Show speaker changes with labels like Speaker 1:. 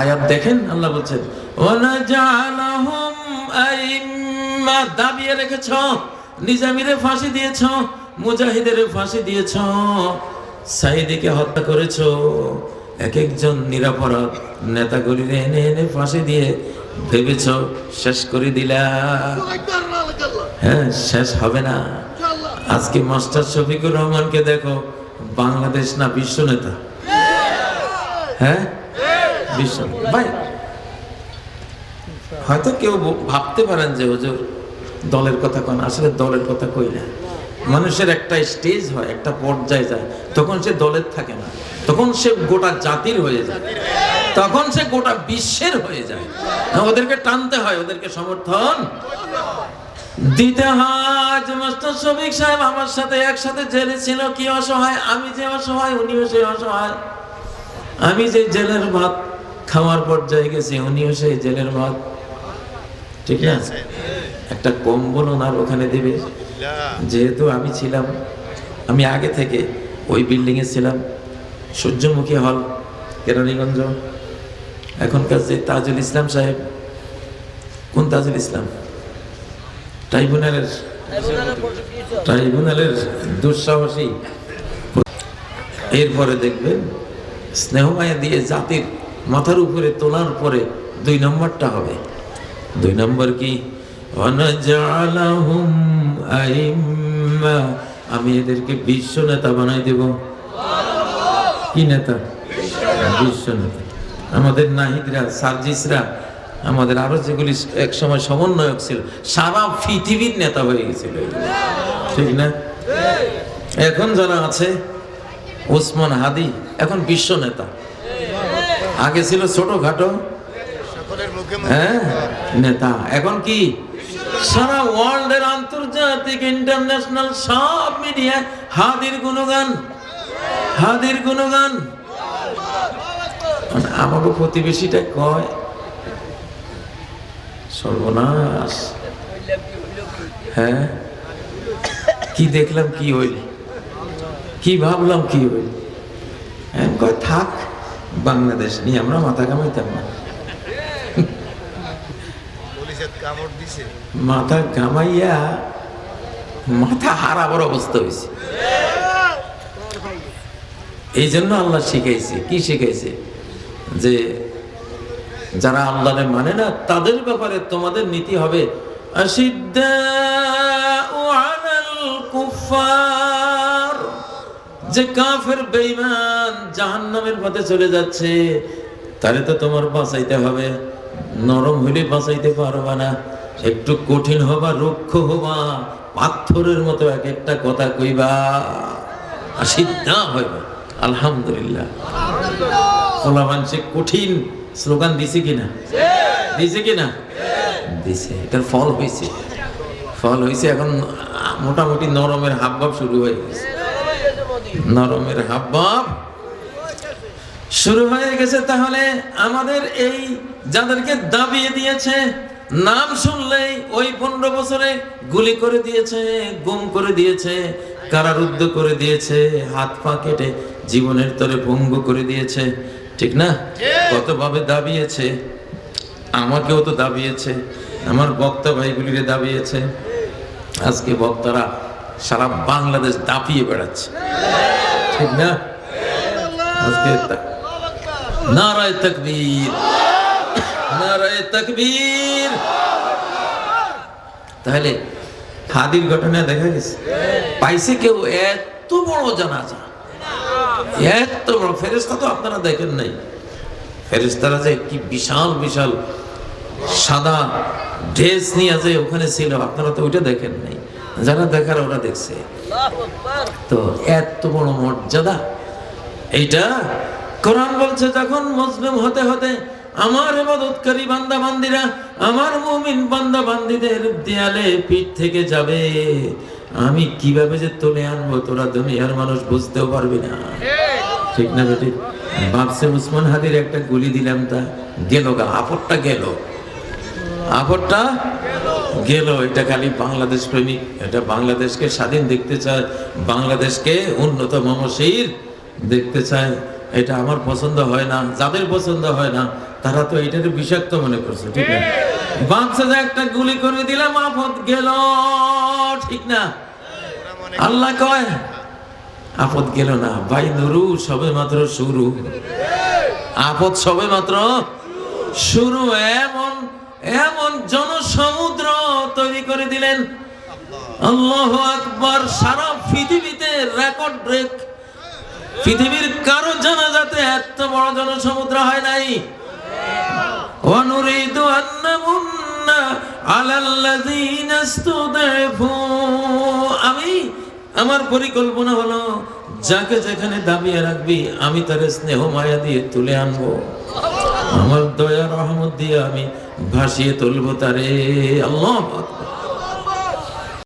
Speaker 1: আয়াত দেখেন? আল্লাহ বলছেন দাবিয়ে রেখেছ, নিজামিরে ফাঁসি দিয়েছ, মুজাহিদের ফাঁসি দিয়েছ সাইদিকে হত্যা করেছ এক একজন নিরাপরাধ নেতাগুলিরে এনে এনে ফাঁসি দিয়ে ভেবেছ, শেষ করে দিলা। হ্যাঁ শেষ হবে না। আজকে মাস্টার শফিকুর রহমানকে দেখো, বাংলাদেশ না বিশ্ব নেতা? হ্যাঁ? বিশ্ব ভাই, হয়তো কেউ ভাবতে পারেন যে হুজুর দলের কথা কোন, আসলে দলের কথা কই না। মানুষের একটা স্টেজ হয়, একটা পর্যায়ে যায়, তখন সে দলের থাকে না। তখন সে গোটা জাতির হয়ে যায়। তখন সে গোটা বিশ্বের হয়ে যায়। ওদেরকে টানতে হয়, ওদেরকে সমর্থন দিতে হয়। মাস্টার সাহেব আমার সাথে একসাথে জেলে ছিল, কি অসহায়? আমি যে অসহায়, উনিও সে অসহায়। আমি যে জেলের ভাত খাওয়ার পর্যায়ে গেছে, উনিও সেই জেলের ভাত ঠিক না? একটা কম্বল ওনার ওখানে দেবে। যেহেতু আমি ছিলাম, আমি আগে থেকে ওই বিল্ডিং এ ছিলাম, সূর্যমুখী হল, কেরানীগঞ্জ। এখনকার যে তাজুল ইসলাম সাহেব, কোন তাজুল ইসলাম? ট্রাইব্যুনালের ট্রাইব্যুনালের দুঃসাহসী। এরপরে দেখবেন, স্নেহমায়া দিয়ে জাতির মাথার উপরে তোলার পরে দুই নম্বরটা হবে। দুই নম্বর কি? আমি এদেরকে বিশ্ব নেতা বানাই দেব। কি নেতা? বিশ্ব নেতা। আমাদের নাহিদরা, সার্জিসরা, আমাদের আরও যেগুলি এক সময় সমন্বয়ক ছিল, সারা পৃথিবীর নেতা হয়ে গেছিল। ঠিক না? এখন যারা আছে, ওসমান হাদি, এখন বিশ্ব নেতা। আগে ছিল ছোটখাটো। হ্যাঁ? নেতা। এখন কি? সারা ওয়ার্ল্ডের আন্তর্জাতিক ইন্টারন্যাশনাল সব মিডিয়ায় হাদির গুণগান। হাদির গুণগান। মানে আমাকে প্রতিবেশীটা কয় সর্বনাশ। হ্যাঁ? কি দেখলাম কি হইল? কি ভাবলাম কি হইল? হ্যাঁ কয় থাক। বাংলাদেশ নিয়ে আমরা মাথা কামাইতাম না। মাথা ঘামাইয়া মাথা হারাবার অবস্থা হয়েছে এই জন্য আল্লাহ শিখাইছে কি শিখাইছে? যে যারা আল্লাহরে মানে না তাদের ব্যাপারে তোমাদের নীতি হবে আশিদ্দাউ আলাল কুফার যে কাফের বেঈমান জাহান্নামের পথে চলে যাচ্ছে তাহলে তো তোমার বাঁচাইতে হবে। নরম হইলে বাঁচাইতে পারবা না। একটু কঠিন হবা, রুক্ষ হবা, পাথরের মতো এক একটা কথা কইবা। সিদ্ধা হইবা। আলহামদুলিল্লাহ। ওলা মানুষে কঠিন স্লোগান দিছে কিনা? দিছে কিনা? দিছে। এটার ফল হয়েছে ফল হয়েছে এখন মোটামুটি নরমের হাবভাব শুরু হয়ে গেছে। নরমের হাবভাব শুরু হয়ে গেছে তাহলে আমাদের এই যাদেরকে দাবিয়ে দিয়েছে নাম শুনলেই ওই পনেরো বছরে গুলি করে দিয়েছে গুম করে দিয়েছে কারারুদ্ধ করে দিয়েছে হাত পা কেটে জীবনের তরে ভঙ্গ করে দিয়েছে। ঠিক না? কতভাবে দাবিয়েছে? আমাকেও তো দাবিয়েছে। আমার বক্তা ভাইগুলিরে দাবিয়েছে। আজকে বক্তারা সারা বাংলাদেশ দাপিয়ে বেড়াচ্ছে। ঠিক না? আজকে নারায় তকবীর। নারায় তকবীর। তাহলে হাদির ঘটনা দেখা গেছে। পাইছে কেউ এত বড় জানাজা। এত বড় ফেরেস্তা তো আপনারা দেখেন নাই। ফেরেস্তারা যে কি বিশাল বিশাল সাদা ড্রেস নিয়ে আছে ওখানে ছিল, আপনারা তো ওইটা দেখেন নাই। যারা দেখার ওরা দেখছে। তো এত বড় মর্যাদা। এইটা কোরআন বলছে যখন মুসলিম হতে হতে আমার ইবাদতকারী বান্দা বান্দিরা আমার মুমিন বান্দা বান্দিদের দেয়ালে পিঠ থেকে যাবে। আমি কীভাবে যে তুলে আনব তোরা দুনিয়ার মানুষ বুঝতেও পারবি না। ঠিক না বেটি? ভাবছে উসমান হাদির একটা গুলি দিলাম তা। গেল গা আপরটা গেল। আপরটা গেল, এটা খালি বাংলাদেশ প্রেমিক, এটা বাংলাদেশকে স্বাধীন দেখতে চায়, বাংলাদেশকে উন্নত মমশীর দেখতে চায়। এটা আমার পছন্দ হয় না, যাদের পছন্দ হয় না, তারা তো এটার বিষাক্ত মনে করছে, ঠিক না? বাচ্চা একটা গুলি করে দিলাম গেল, ঠিক না? আল্লাহ কয় আপদ গেল না, ভাই নুরু সবে মাত্র শুরু। আপদ সবে মাত্র শুরু, এমন এমন জনসমুদ্র তৈরি করে দিলেন আল্লাহ আকবার সারা পৃথিবীতে রেকর্ড ব্রেক পৃথিবীর কারো জানাজাতে এত বড় জনসমুদ্র হয় নাই ونريد أن نمن على الذين استضعفوا আমি আমার পরিকল্পনা হলো যাকে যেখানে দাবিয়ে রাখবি আমি তার স্নেহ মায়া দিয়ে তুলে আনবো আমার দয়া রহমত দিয়ে আমি ভাসিয়ে তুলবো তারে আল্লাহ আকবার।